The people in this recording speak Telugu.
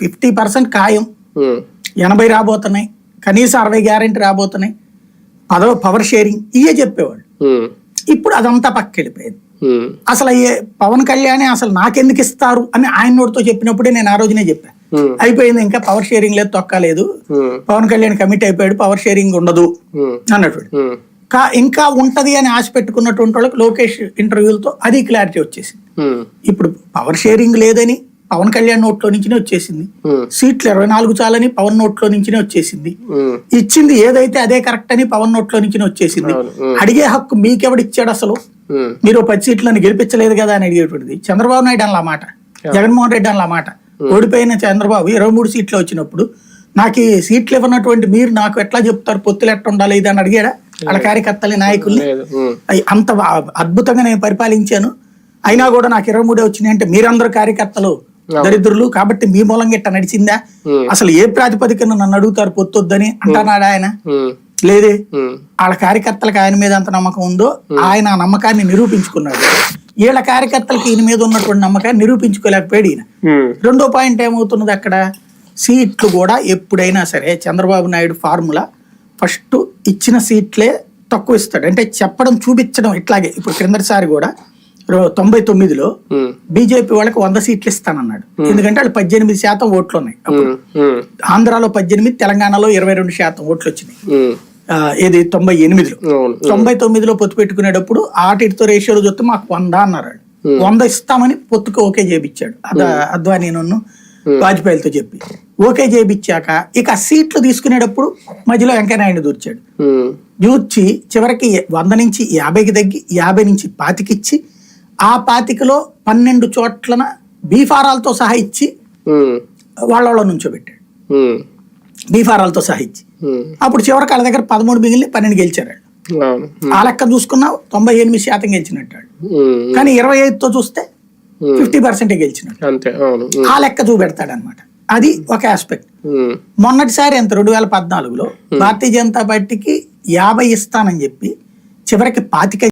ఫిఫ్టీ పర్సెంట్ ఖాయం. ఎనభై రాబోతున్నాయి. కనీసం అరవై గ్యారెంటీ రాబోతున్నాయి. పదవ పవర్ షేరింగ్ ఇవే చెప్పేవాళ్ళు. ఇప్పుడు అదంతా పక్కకి వెళ్ళిపోయింది అసలు ఏ పవన్ కళ్యాణ్ అసలు నాకెందుకు ఇస్తారు అని ఆయన నోటితో చెప్పినప్పుడే నేను ఆ రోజునే చెప్పాను అయిపోయింది ఇంకా పవర్ షేరింగ్ లేదు తొక్కలేదు పవన్ కళ్యాణ్ కమిట్ అయిపోయాడు పవర్ షేరింగ్ ఉండదు అన్నట్టు కా ఇంకా ఉంటది అని ఆశ పెట్టుకున్నటువంటి వాళ్ళకి లోకేష్ ఇంటర్వ్యూలతో అది క్లారిటీ వచ్చేసింది. ఇప్పుడు పవర్ షేరింగ్ లేదని పవన్ కళ్యాణ్ నోట్లో నుంచినే వచ్చేసింది. సీట్లు ఇరవై నాలుగు చాలని పవన్ నోట్లో నుంచినే వచ్చేసింది. ఇచ్చింది ఏదైతే అదే కరెక్ట్ అని పవన్ నోట్లో నుంచినే వచ్చేసింది. అడిగే హక్కు మీకెవడిచ్చాడు అసలు? మీరు పది సీట్లను గెలిపించలేదు కదా అని అడిగేటువంటిది. చంద్రబాబు నాయుడు అన్న మాట జగన్మోహన్ రెడ్డి అన్న మాట. ఓడిపోయిన చంద్రబాబు ఇరవై మూడు సీట్లు వచ్చినప్పుడు నాకు ఈ సీట్లు ఇవ్వనటువంటి మీరు నాకు ఎట్లా చెప్తారు? పొత్తులు ఎట్లా ఉండాలి ఇది అని అడిగాడా? వాళ్ళ కార్యకర్తల్ని నాయకుల్ని? అంత అద్భుతంగా నేను పరిపాలించాను. అయినా కూడా నాకు ఇరవై మూడే వచ్చినాయి అంటే మీరందరూ కార్యకర్తలు. దరిద్రులు కాబట్టి మీ మూలంగా ఇట్ట నడిచిందా? అసలు ఏ ప్రాతిపదికన నన్ను అడుగుతారు పొత్తొద్దని అంటున్నాడు ఆయన? లేదే. వాళ్ళ కార్యకర్తలకు ఆయన మీద ఎంత నమ్మకం ఉందో ఆయన ఆ నమ్మకాన్ని నిరూపించుకున్నాడు. వీళ్ళ కార్యకర్తలకు ఈయన మీద ఉన్నటువంటి నమ్మకాన్ని నిరూపించుకోలేకపోయాడు ఈయన. రెండో పాయింట్ ఏమవుతున్నది అక్కడ? సీట్లు కూడా ఎప్పుడైనా సరే చంద్రబాబు నాయుడు ఫార్ములా ఫస్ట్ ఇచ్చిన సీట్లే తక్కువ ఇస్తాడు. అంటే చెప్పడం చూపించడం ఇట్లాగే. ఇప్పుడు క్రిందటిసారి కూడా తొంభై తొమ్మిదిలో బీజేపీ వాళ్ళకి వంద సీట్లు ఇస్తానన్నాడు. ఎందుకంటే వాళ్ళు పద్దెనిమిది శాతం ఓట్లు ఉన్నాయి ఉమ్, ఆంధ్రాలో పద్దెనిమిది తెలంగాణలో ఇరవై రెండు శాతం ఓట్లు వచ్చినాయి. ఇది తొంభై ఎనిమిదిలో. తొంభై తొమ్మిదిలో పొత్తు పెట్టుకునేటప్పుడు ఆటితో రేషియోలో చూస్తే మాకు వంద అన్నారు. వంద ఇస్తామని పొత్తుకు ఓకే చేపించాడు అద అద్వానీ నన్ను వాజ్పేయిలతో చెప్పి. ఓకే చేపించాక ఇక సీట్లు తీసుకునేటప్పుడు మధ్యలో వెంకయ్యనాయుడు దూర్చాడు. దూర్చి చివరికి వంద నుంచి యాభైకి తగ్గి యాభై నుంచి పాతికిచ్చి ఆ పాతికలో పన్నెండు చోట్లన బీఫారాలతో సహా ఇచ్చి వాళ్ళ వాళ్ళ నుంచోబెట్టాడు ఉమ్, బీఫారాలతో సహా ఇచ్చి. అప్పుడు చివరికి వాళ్ళ దగ్గర పదమూడు మిగిలిన పన్నెండు గెలిచారు ఆ లెక్క చూసుకున్నా తొంభై ఎనిమిది శాతం గెలిచినట్టు వాళ్ళు. ఉమ్, కానీ ఇరవై ఐదుతో చూస్తే ఫిఫ్టీ పర్సెంట్ గెలిచినట్టు ఆ లెక్క చూపెడతాడు అనమాట అది ఒక ఆస్పెక్ట్. మొన్నటిసారి ఎంత రెండు వేల పద్నాలుగులో భారతీయ జనతా పార్టీకి యాభై ఇస్తానని చెప్పి చివరికి పాతిక